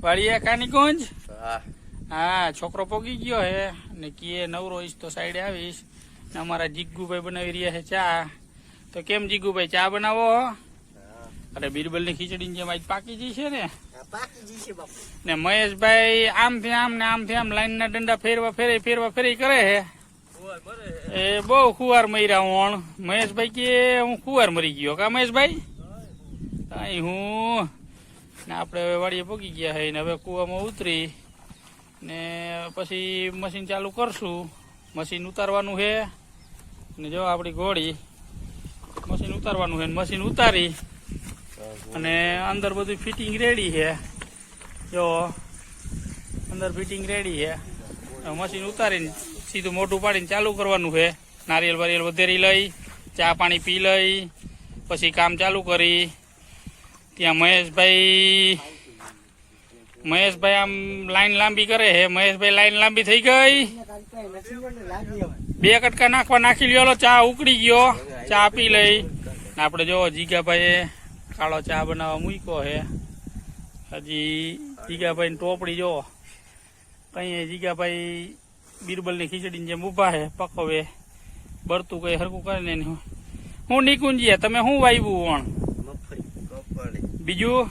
વાળિયા કાની કુંજ હા. છોકરો પોગી ગયો હે. ને કીએ નવરો ઈશ તો સાઈડે આવીશ. ને અમારા જીગુભાઈ બનાવી રહ્યા છે ચા. તો કેમ જીગુભાઈ ચા બનાવો? અરે બીરબલની ખીચડી જેમ આજ પાકી ગઈ છે ને? ને મહેશભાઈ આમથી આમ ને આમથી આમ લાઈનના ડંડા ફેરવા ફેરે ફેરવા ફેરી કરે હે. એ બહુ ખુવાર મર્યા હું મહેશભાઈ કે હું ખુવાર મરી ગયો કા મહેશભાઈ? અહીં હું. ને આપણે હવે વાડીએ પગી ગયા છે ને હવે કૂવામાં ઉતરી ને પછી મશીન ચાલુ કરશું. મશીન ઉતારવાનું છે ને જો આપણી ઘોડી મશીન ઉતારવાનું છે મશીન ઉતારી અને અંદર બધું ફિટિંગ રેડી છે જો અંદર ફિટિંગ રેડી છે મશીન ઉતારીને સીધું મોટું પાડીને ચાલુ કરવાનું છે નારિયેલ વારિયેલ વધેરી લઈ, ચા પાણી પી લઈ, પછી કામ ચાલુ કરી. ત્યાં મહેશભાઈ મહેશભાઈ આમ લાઈન લાંબી કરે હે મહેશભાઈ લાઈન લાંબી થઈ ગઈ. બે કટકા નાખવા નાખી લ્યો ચા ઉકળી ગયો. ચા પી લઈ. આપણે જો જીગાભાઈએ કાળો ચા બનાવવા મૂક્યો હે હજી જીગાભાઈ ટોપડી જો કઈ જીગાભાઈ બિરબલની ખીચડીને જેમ ઊભા હે પકવે. બરતું કઈ હરકું કરે ને એની હું નિકુંજીએ, તમે શું વાવ્યું વણ? બીજું?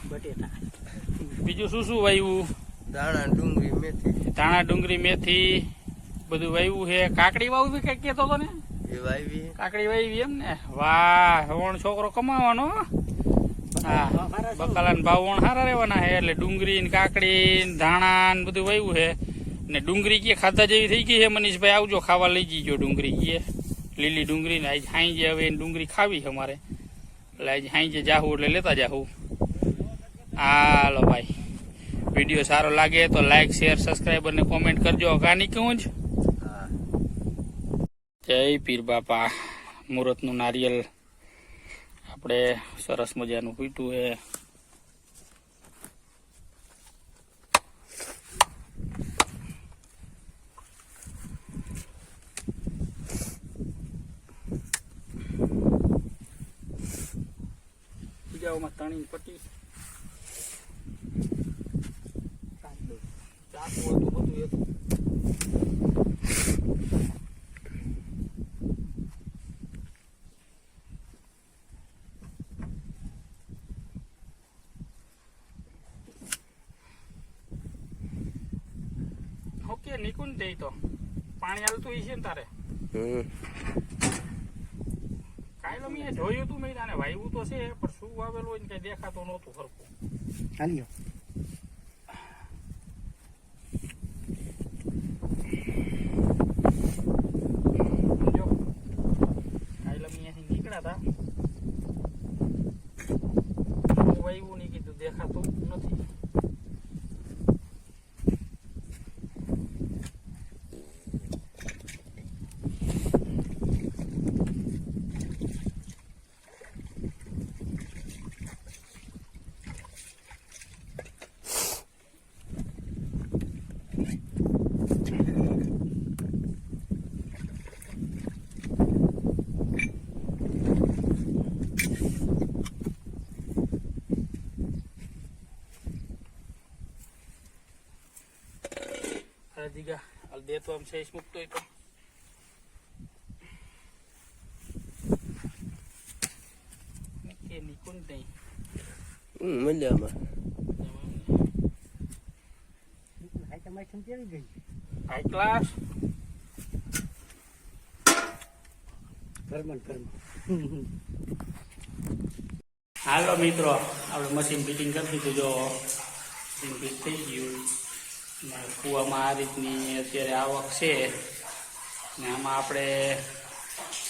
બીજું શું શું વાવ્યું દાણા ડુંગળી મેથી. ધાણા ડુંગળી મેથી બધું વાવ્યું છે. કાકડી વાવવી કઈ કેતો તો ને કાકડી વાવી એમ ને? વાહ વણ છોકરો કમાવાનો હા. બકાલા ભાવ વણ સારા રહેવાના છે. એટલે ડુંગળી ને કાકડી ને ધાણા ને બધું વાવ્યું છે. ને ડુંગળી કે ખાધા જેવી થઈ ગઈ છે મનીષભાઈ. આવજો ખાવા લઈ જઈજો ડુંગળી. કે લીલી ડુંગળી ને આજ હાઈ જે હવે ડુંગળી ખાવી છે અમારે. એટલે આજ હાઈ જે જાહું એટલે લેતા જાહું. હાલો ભાઈ. વીડિયો સારો લાગે તો લાઈક શેર સબસ્ક્રાઈબ અને કોમેન્ટ કરજો. કાની કહું જ જય પીર બાપા. મુહૂર્તનું નારિયેલ. આપણે સરસ મજાનું પીટું હે. બીજાઓમાં તણી પટ્ટી હતું ઓકે નીકું ને તો. પાણી હાલતું હશે ને તારે? હમ. કાંઈ મેં જોયું તું મેં તાને વાવ્યું તો છે પણ શું વાવેલું હોય ને કઈ દેખાતો નહોતું સરખું હાલ્યો જો કાંઈ અહીંયાથી નીકળ્યા હતા હું વાવ્યું નહીં કીધું દેખાતું નથી અરે દીગા હાલ દે તો આમ સહેજ મૂકતો હોય તો કે નીકું જ નહીં હમ મજામાં હાઈ ક્લાસ હાલો મિત્રો આપણે મશીન ફિટિંગ કરી દીધું જો મશીન ફિટ થઈ ગયું કૂવામાં આ રીતની અત્યારે આવક છે. ને આમાં આપણે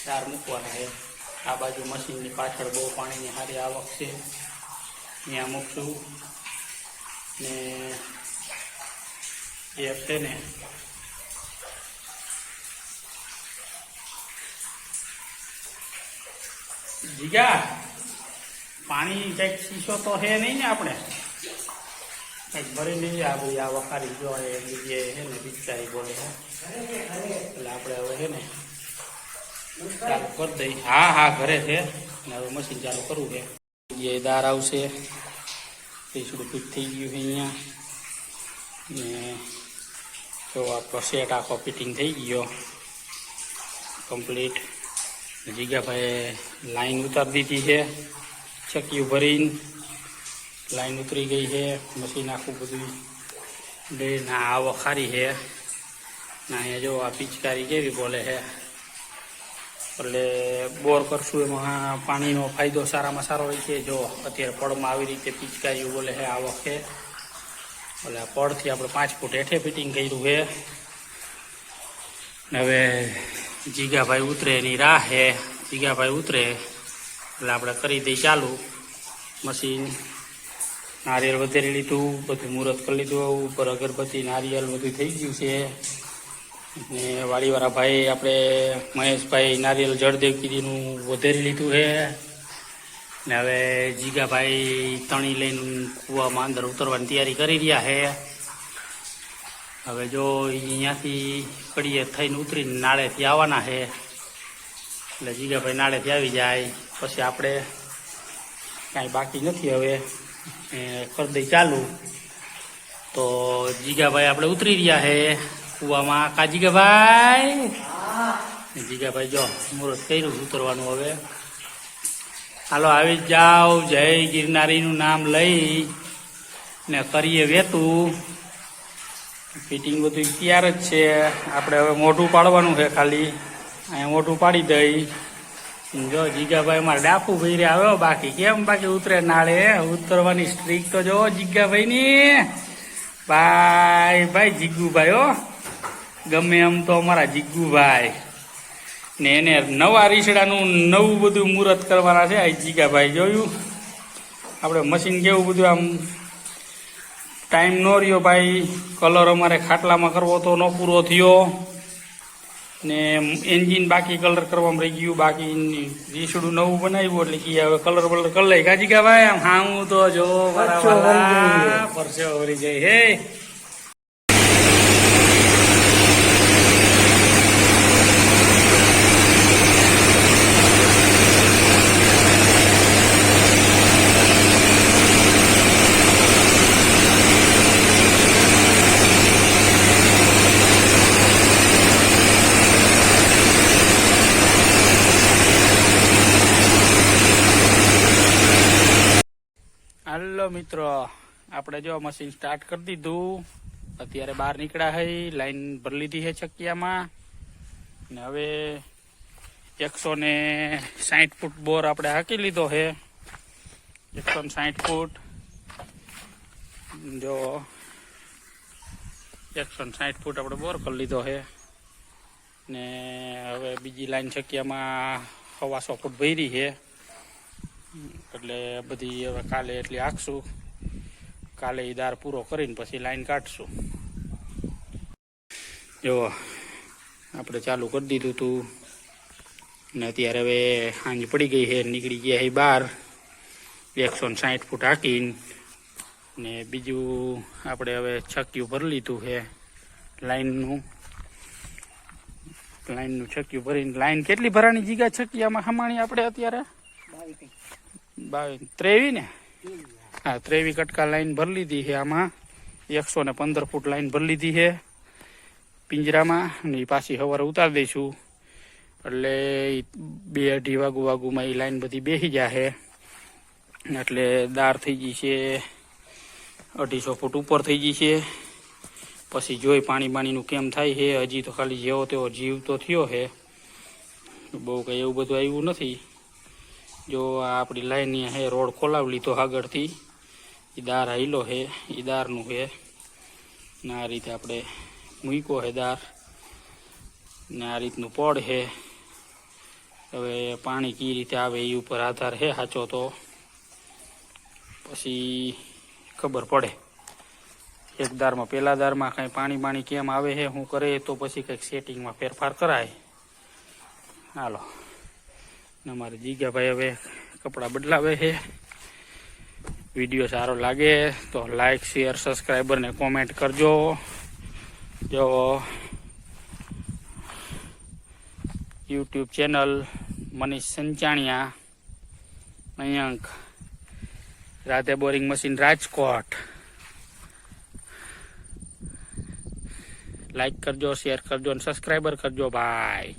ચાર મૂકવાના છે. આ બાજુ મશીનની પાછળ બહુ પાણીની સારી આવક છે. ત્યાં મૂકશું. ને એ છે ને જીગા, પાણી કંઈક શીશો તો છે નહીં ને આપણે? કંઈક ભરી લઈએ આ બધી આ વખારી જો એ જગ્યાએ છે ને પિચકારી બોલે હા એટલે આપણે હવે છે ને ચાલુ કરી દઈ હા હા ઘરે છે ને હવે મશીન ચાલુ કરવું છે જગ્યાએ દાર આવશે પીસડું પીટ થઈ ગયું છે અહીંયા ને જો આપણો સેટ આખો ફિટિંગ થઈ ગયો કમ્પ્લીટ જીગાભાઈએ લાઈન ઉતારી દીધી છે ચક્યું ભરીને લાઈન ઉતરી ગઈ છે. મશીન આખું બધું બે ના આ વખારી છે. ના અહીંયા જો આ પિચકારી કેવી બોલે છે. એટલે બોર કરશું એમાં પાણીનો ફાયદો સારામાં સારો હોય છે. જો અત્યારે પડમાં આવી રીતે પિચકારીઓ બોલે છે આવક વખતે. એટલે આ પડથી આપણે પાંચ ફૂટ હેઠે ફિટિંગ કર્યું છે. હવે જીગાભાઈ ઉતરે એની રાહ છે. જીગાભાઈ ઉતરે, એટલે આપણે કરી દઈ ચાલુ. મશીન નારિયેળ વધારી લીધું બધું મુહૂર્ત કરી લીધું ઉપર અગરબત્તી, નારિયેળ બધું થઈ ગયું છે. ને વાડીવાળા ભાઈ આપણે મહેશભાઈ નારિયેળ જળદેવ કીધીનું વધેરી લીધું છે. ને હવે જીગાભાઈ તણી લઈને કૂવામાં અંદર ઉતરવાની તૈયારી કરી રહ્યા છે. હવે જો અહીંયાથી કડીએ થઈને ઉતરીને નાળેથી આવવાના છે. એટલે જીગાભાઈ નાળેથી આવી જાય. પછી આપણે કાંઈ બાકી નથી હવે. કરી દઈ ચાલુ. તો જીગાભાઈ આપણે ઉતરી રહ્યા છે કુવામાં. કા જીગાભાઈ? જીગાભાઈ જો, મુહૂર્ત કર્યું ઉતરવાનું હવે. હાલો, આવી જાઓ. જય ગિરનારીનું નામ લઈ ને કરીએ વેતું. ફિટિંગ બધું તૈયાર જ છે. આપણે હવે મોઢું પાડવાનું છે ખાલી. અહીંયા મોઢું પાડી દઈ. જો જીગાભાઈ મારે ડાકુ ભાઈ આવ્યો બાકી કેમ બાકી ઉતરે નાળે ઉતરવાની સ્ટ્રીક તો જો જીગાભાઈ ની ભાઈ ભાઈ જીગુભાઈ, હો. ગમે એમ તો અમારા જીગુભાઈ. ને એને નવા રીસડાનું નવું બધું મુહૂર્ત કરવાના છે, આ જીગાભાઈ જોયું? આપણે મશીન કેવું બધું આમ ટાઈમ નો રહ્યો ભાઈ કલર અમારે ખાટલામાં કરવો તો ન પૂરો થયો. ને એન્જિન બાકી કલર કરવામાં રહી ગયું બાકી રીસડું નવું બનાવ્યું એટલે કે હવે કલર બલર કરી લઈ. કાજી કા ભાઈ આમ હા હું તો જો પરસેવો વળી જાય હે. હાલો મિત્રો, આપણે જો મશીન સ્ટાર્ટ કરી દીધું. અત્યારે બહાર નીકળ્યા હઈ, લાઈન ભરી લીધી છે ચકિયામાં. ને હવે એકસો ને સાઠ ફૂટ બોર આપણે હાકી લીધો છે એકસો ને સાઠ ફૂટ. જો એકસો ને સાઠ ફૂટ આપણે બોર કરી લીધો છે ને હવે બીજી લાઈન ચકિયામાં સવાસો ફૂટ ભરી છે એટલે બધી હવે કાલે એટલી આખશું. કાલે એ દાર પૂરો કરીને પછી લાઈન કાઢશું. જો, આપણે ચાલુ કરી દીધું હતું ને અત્યારે હવે સાંજ પડી ગઈ છે, નીકળી ગયા છે બહાર એકસો ને સાઠ ફૂટ હાકીને. ને બીજું આપણે હવે છક્યું ભરી લીધું છે, લાઈનનું. લાઈનનું છક્યું ભરીને. લાઈન કેટલી ભરાણી જીગા છકિયામાં હમાણી આપણે અત્યારે? બાવીસ. ત્રેવી ને? હા. ત્રેવી કટકા લાઈન ભરી લીધી છે આમાં. એકસો ને પંદર ફૂટ લાઈન ભરી લીધી છે પિંજરામાં. ને પાછી સવારે ઉતારી દઈશું. એટલે બે અઢી વાગુ વાગુમાં એ લાઈન બધી બેસી જશે એટલે દાર થઈ ગઈ છે અઢીસો ફૂટ ઉપર થઈ ગઈ છે. પછી જોઈ પાણી બાણીનું કેમ થાય છે. હજી તો ખાલી જેવો તેવો જીવ તો થયો છે. બહુ કંઈ એવું બધું આવ્યું નથી. જો આ આપણી લાઈન હે, રોડ ખોલાવી લીધો આગળથી એ દાર હાઈલો છે એ દારનું છે ને આ રીતે આપણે મૂક્યો છે દાર. ને આ રીતનું પડ છે હવે પાણી કઈ રીતે આવે એ ઉપર આધાર છે સાચો તો. પછી ખબર પડે. એક દારમાં પહેલા દારમાં કાંઈ પાણી બાણી કેમ આવે છે શું કરે તો પછી કંઈક સેટિંગમાં ફેરફાર કરાય. હાલો. અમારે જીગાભાઈ હવે કપડાં બદલાવે છે. વીડિયો સારો લાગે તો લાઈક શેર સબસ્ક્રાઈબર ને કોમેન્ટ કરજો. જો યુટ્યુબ ચેનલ મનીષ સંચાણિયા, મયંક, રાતે બોરિંગ મશીન રાજકોટ. લાઈક કરજો શેર કરજો અને સબસ્ક્રાઈબર કરજો ભાઈ